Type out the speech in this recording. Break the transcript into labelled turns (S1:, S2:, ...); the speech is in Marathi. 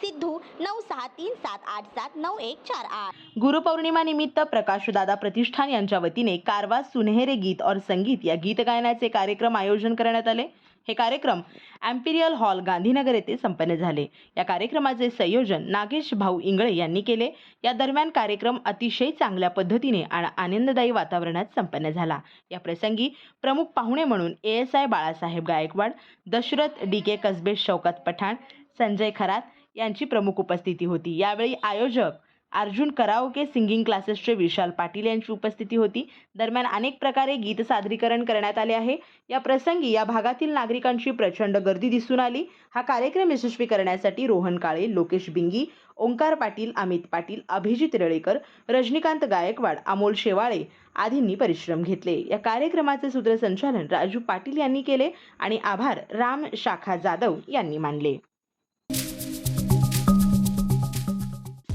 S1: सिद्धू नऊ सहा तीन सात आठ सात नऊ एक चार आठ.
S2: गुरुपौर्णिमा निमित्त प्रकाशदादा प्रतिष्ठान यांच्या वतीने कारवा सुनहेरे गीत और संगीत या गीत गायनाचे कार्यक्रम आयोजन करण्यात आले. हे कार्यक्रम एम्पिरियल हॉल गांधीनगर येथे संपन्न झाले. या कार्यक्रमाचे संयोजन नागेश भाऊ इंगळे यांनी केले. या दरम्यान कार्यक्रम अतिशय चांगल्या पद्धतीने आणि आनंददायी वातावरणात संपन्न झाला. या प्रसंगी प्रमुख पाहुणे म्हणून A S I Balasaheb Gaikwad Dashrath D K Kasbe Shaukat Pathan Sanjay Kharat यांची प्रमुख उपस्थिती होती. यावेळी आयोजक अर्जुन कराओके सिंगिंग क्लासेसचे विशाल पाटील यांची उपस्थिती होती. दरम्यान अनेक प्रकारे गीत सादरीकरण करण्यात आले आहे. या प्रसंगी या भागातील नागरिकांची प्रचंड गर्दी दिसून आली. हा कार्यक्रम यशस्वी करण्यासाठी रोहन काळे लोकेश बिंगी ओंकार पाटील अमित पाटील अभिजित रेळेकर रजनीकांत गायकवाड अमोल शेवाळे आदींनी परिश्रम घेतले. या कार्यक्रमाचे सूत्रसंचालन राजू पाटील यांनी केले आणि आभार राम शाखा जाधव यांनी मानले.